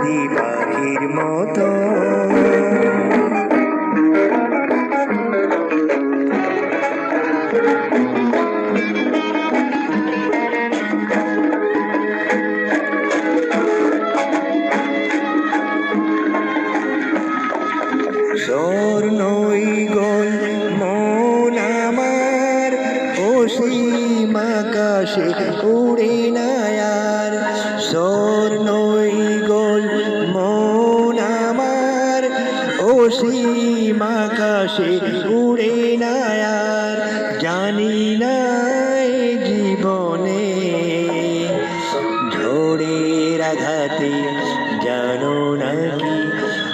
বন্দি পাখির মতো উড়ে নায়ার। স্বর্ণই আমার অসীম আকাশে উড়ে নায়ার, জানি না জীবনে ঝড়ের আঘাতে জানো নাকি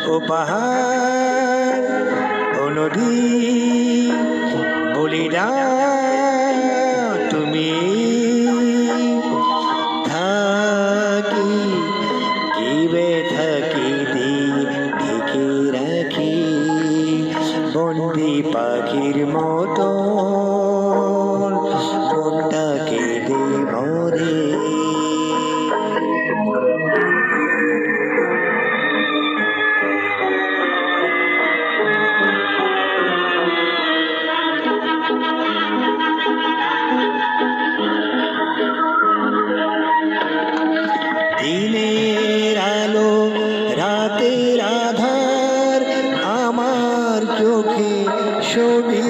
ও পাহাড়, ও নদী, বলিরা বন্দি পাখির মতো। মনটা কেঁদে মরে দিনের আলো রাতের আধার আমার চোখে ছবি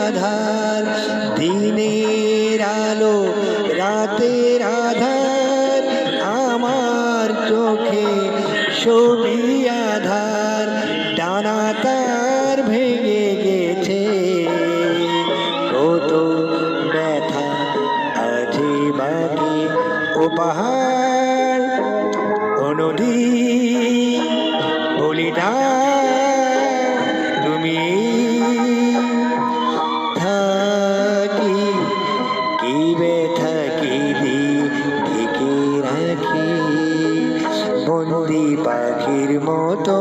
আধার, দিনের আলো, রাতের আধার, আমার চোখে ছবি আধার টানা তার ভেঙে গেছে। কত ব্যথা আছে বাকি ও পাহাড় ও মতো